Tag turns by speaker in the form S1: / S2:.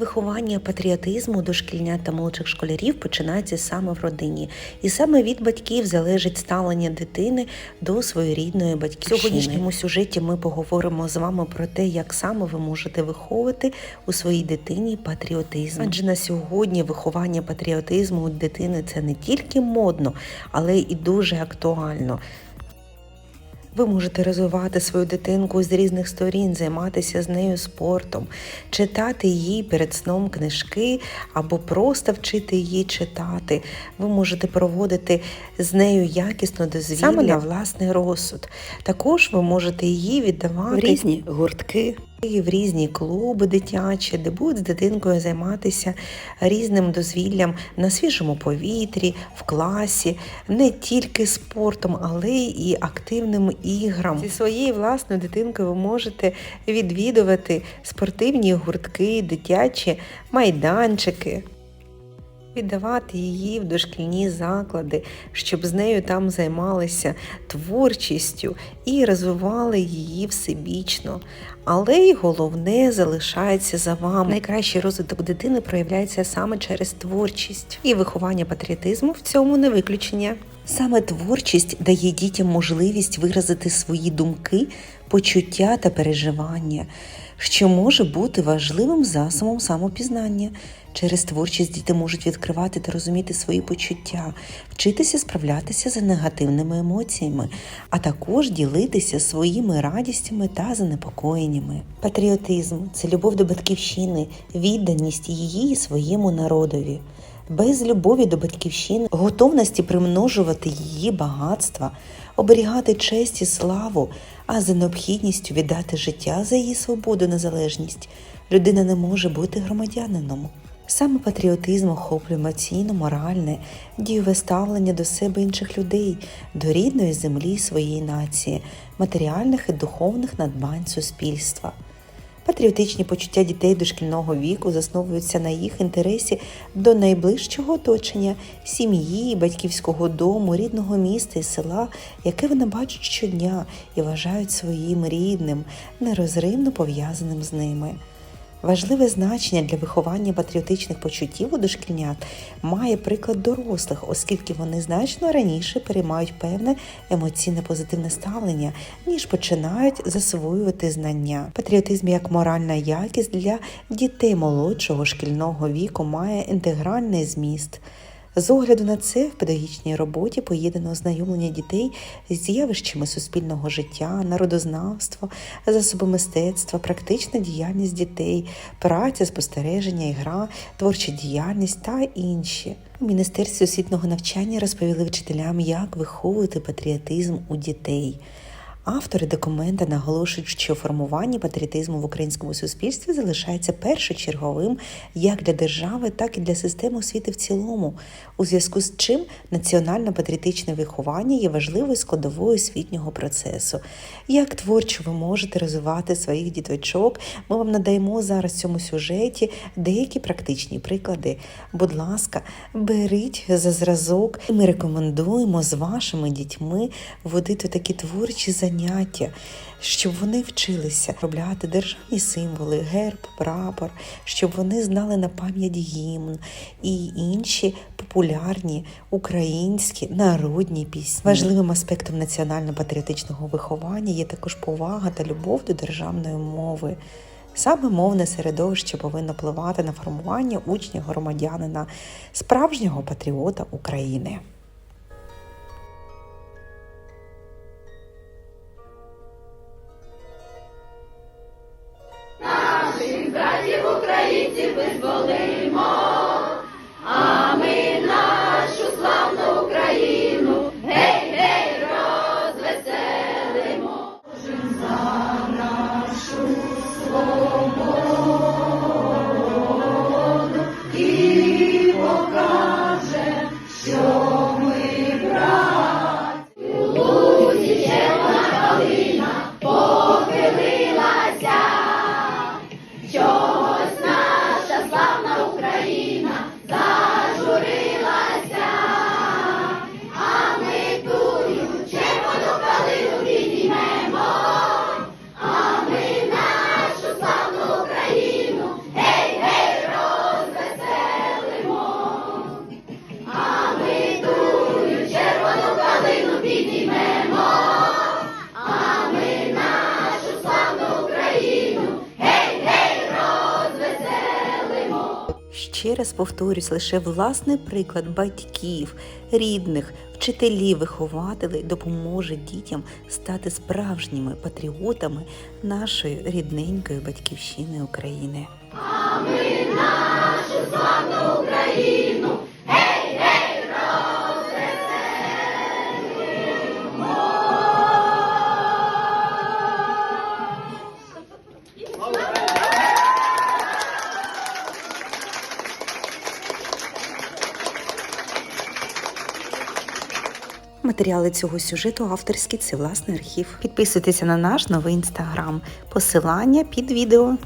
S1: Виховання патріотизму дошкільнят та молодших школярів починається саме в родині, і саме від батьків залежить ставлення дитини до своєї рідної батьківщини. В сьогоднішньому сюжеті ми поговоримо з вами про те, як саме ви можете виховувати у своїй дитині патріотизм. Адже на сьогодні виховання патріотизму у дитини це не тільки модно, але і дуже актуально. Ви можете розвивати свою дитинку з різних сторін, займатися з нею спортом, читати їй перед сном книжки або просто вчити її читати. Ви можете проводити з нею якісно дозвілля на власний розсуд. Також ви можете її віддавати
S2: в різні гуртки.
S1: В різні клуби дитячі, де будуть з дитинкою займатися різним дозвіллям на свіжому повітрі, в класі, не тільки спортом, але і активним іграм. Зі своєю власною дитинкою ви можете відвідувати спортивні гуртки, дитячі майданчики. Віддавати її в дошкільні заклади, щоб з нею там займалися творчістю і розвивали її всебічно. Але й головне залишається за вами. Найкращий розвиток дитини проявляється саме через творчість, і виховання патріотизму в цьому не виключення. Саме творчість дає дітям можливість виразити свої думки, почуття та переживання, що може бути важливим засобом самопізнання. Через творчість діти можуть відкривати та розуміти свої почуття, вчитися справлятися з негативними емоціями, а також ділитися своїми радістями та занепокоєннями. Патріотизм це любов до батьківщини, відданість її своєму народові. Без любові до батьківщини, готовності примножувати її багатства, оберігати честь і славу, а за необхідністю віддати життя за її свободу, незалежність, людина не може бути громадянином. Саме патріотизм охоплює емоційно, моральне, дієве ставлення до себе інших людей, до рідної землі своєї нації, матеріальних і духовних надбань суспільства. Патріотичні почуття дітей дошкільного віку засновуються на їх інтересі до найближчого оточення, сім'ї, батьківського дому, рідного міста і села, яке вони бачать щодня і вважають своїм рідним, нерозривно пов'язаним з ними. Важливе значення для виховання патріотичних почуттів у дошкільнят має приклад дорослих, оскільки вони значно раніше переймають певне емоційне позитивне ставлення, ніж починають засвоювати знання. Патріотизм як моральна якість для дітей молодшого шкільного віку має інтегральний зміст. З огляду на це в педагогічній роботі поєднано ознайомлення дітей з явищами суспільного життя, народознавства, засоби мистецтва, практична діяльність дітей, праця, спостереження, ігра, творча діяльність та інші. У Міністерстві освітнього навчання розповіли вчителям, як виховувати патріотизм у дітей. Автори документа наголошують, що формування патріотизму в українському суспільстві залишається першочерговим як для держави, так і для системи освіти в цілому, у зв'язку з чим національно-патріотичне виховання є важливою складовою освітнього процесу. Як творчо ви можете розвивати своїх діточок, ми вам надаємо зараз в цьому сюжеті деякі практичні приклади. Будь ласка, беріть за зразок, і ми рекомендуємо з вашими дітьми водити такі творчі заняття, щоб вони вчилися робляти державні символи, герб, прапор, щоб вони знали на пам'ять гімн і інші популярні українські народні пісні. Важливим аспектом національно-патріотичного виховання є також повага та любов до державної мови. Саме мовне середовище повинно впливати на формування учня громадянина, справжнього патріота України. Ще раз повторюсь, лише власний приклад батьків, рідних, вчителів, вихователей допоможе дітям стати справжніми патріотами нашої рідненької батьківщини України. Матеріали цього сюжету авторські це власний архів. Підписуйтеся на наш новий інстаграм. Посилання під відео.